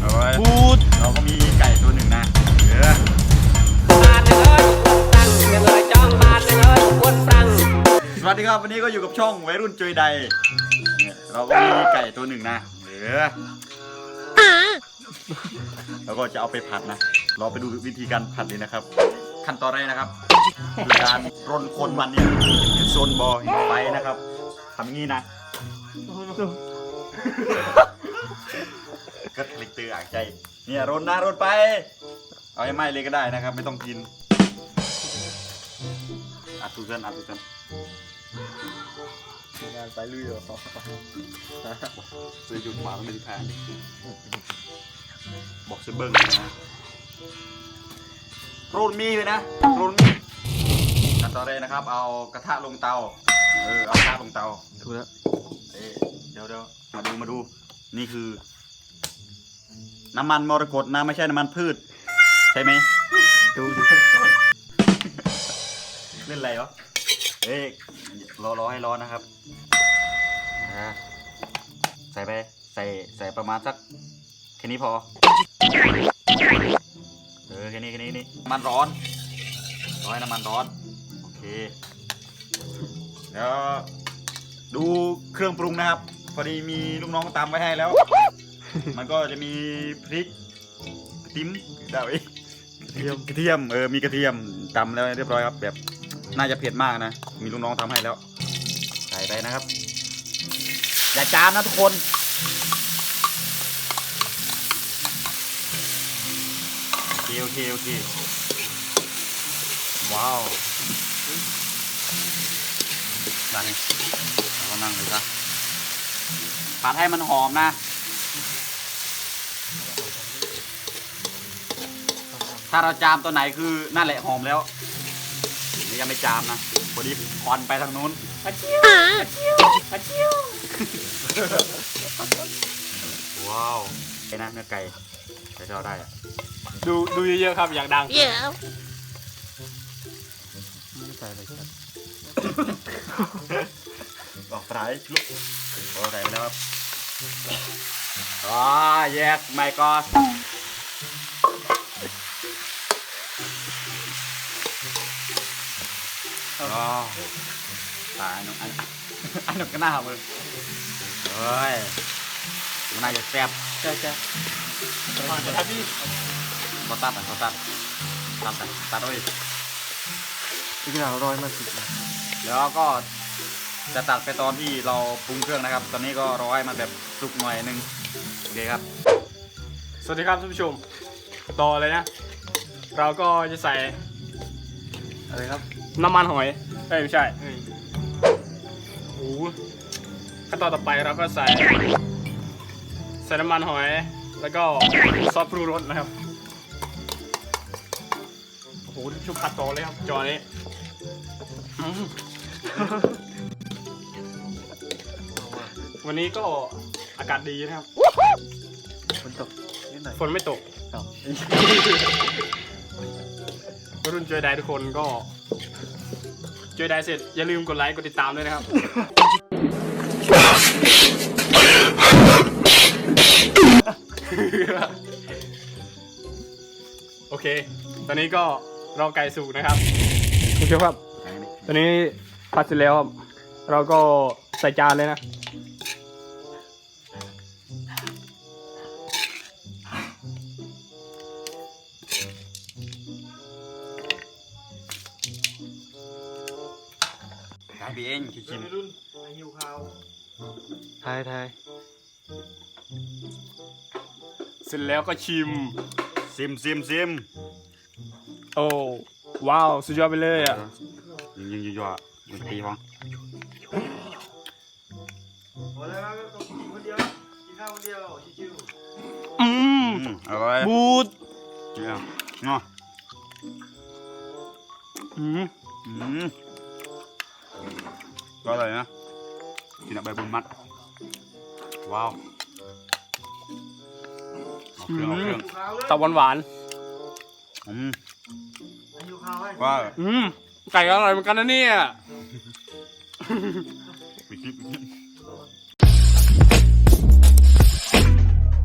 เอาไว้พูดเราก็มีไก่ตัวหนึ่งนะเออบาทหนึ่งเอ้ยตั้งเงินเลยจ้องบาทหนึ่งเอ้ยควรปรังสวัสดีครับวันนี้ก็อยู่กับช่องวัยรุ่นจุยใดเนี่ยเราก็มีไก่ตัวหนึ่งนะเออแล้วก็จะเอาไปผัดนะเราไปดูวิธีการผัดเลยนะครับ ขั้นตอนแรกนะครับคือการรนคนมันเนี่ยเห็นโซนบอเห็นไฟนะครับทำงี้นะ ก็คลิกตืออ่างใจ เนี่ยรนนะรนไป เอาให้ไหมเลยก็ได้นะครับ ไม่ต้องกินอัดทุกันอัดทุกันงานไปลุยเหรอซื้อจุดขวางเป็นทางบอกซื้อเบิ้งเลยนะรูนมีเลยนะรูนมีขั้นตอนแรกนะครับ เอากระทะลงเตา เออ เอากระทะลงเตา ถูกแล้วเอ๊ะเดี๋ยวเดี๋ยวมาดูมาดู นี่คือ น้ำมันมรกตนะไม่ใช่น้ำมันพืช ใช่ไหมดูดิเล่นอะไรวะเอ๊ะรอรอให้ร้อนนะครับอ่าใส่ไปใส่ใส่ประมาณสักแค่นี้พอ เออแค่นี้แค่นี้นี่น้ำมันร้อนร้อยน้ำมันร้อน โอเค แล้วดูเครื่องปรุงนะครับ พอดีมีลูกน้องตามไว้ให้แล้ว มันก็จะมีพริกกระติ้มดาวอีกเยี่ยมกระเทียมเออมีกระเทียมตำแล้วเรียบร้อยครับ แบบน่าจะเผ็ดมากนะ มีลูกน้องทำให้แล้ว ใส่ไปนะครับ อย่าจามนะทุกคนโอเคโอเคโอเคว้าวนั่งเราก็นั่งเลยซะ ผัดให้มันหอมนะ ถ้าเราจามตัวไหนคือนั่นแหละหอมแล้วนี่ยังไม่จามนะพอดีควันไปทางนู้นอาเจียวอาเจียวอาเจียวว้าวไอ้นะเนื้อไก่ไก่ที่เราได้อะดูดูเยอะๆครับอยากดังไม่ใส่เลยครับ ออกปลายลุกโอ้ใส่ไปแล้วครับอ๋อ yes my god อ๋อตายน้องอันอันนั้นก็น่ามึงเฮ้ยมันน่าจะแซ่บใช่ใช่ครับพี่เขาตัดอะเขาตัดตัดอะตัดด้วยอีกหน่าร้อยมาสิบแล้วก็ จะตัดไปตอนที่เราปรุงเครื่องนะครับ ตอนนี้ก็รอให้มันแบบสุกหน่อยนึงโอเคครับ สวัสดีครับท่านผู้ชม ต่อเลยนะ เราก็จะใส่อะไรครับ น้ำมันหอยเอ้ยไม่ใช่โอ้โหขั้นตอนต่อไปเราก็ใส่ ใส่น้ำมันหอย แล้วก็ซอสปรุงรสนะครับโอ้โหชุบผัดต่อเลยครับ จอนี้อืม วันนี้ก็อากาศดีนะครับ ฝนตกนิดหน่อยฝนไม่ตกวัยรุ่นเจอได้ทุกคนก็ เจอได้เสร็จ อย่าลืมกดไลค์กดติดตามด้วยนะครับ โอเค ตอนนี้ก็รอไก่สุกนะครับคุณผู้ชมครับ ตอนนี้ผัดเสร็จแล้วครับ เราก็ใส่จานเลยนะ พี่เองชิมหิวข้าวทายทายเสร็จแล้วก็ชิม ซิมซิมซิมโอ้ว้าวสุดยอดไปเลยอะยิงยิงยิงย่อมันตีห้องพอแล้วครับต้องกินคนเดียวกินข้าวคนเดียวชิวอืมอืมอร่อยบูดเนี่ยเนาะอืมอืม ก็อร่อยนะกินแบบใบบุญมัด ว้าวเอาเครื่องเอาเครื่องๆข้าวเลยตับหวานอืมหิวข้าวให้ว่าๆอืมไก่อร่อยเหมือนกันนะเนี่ย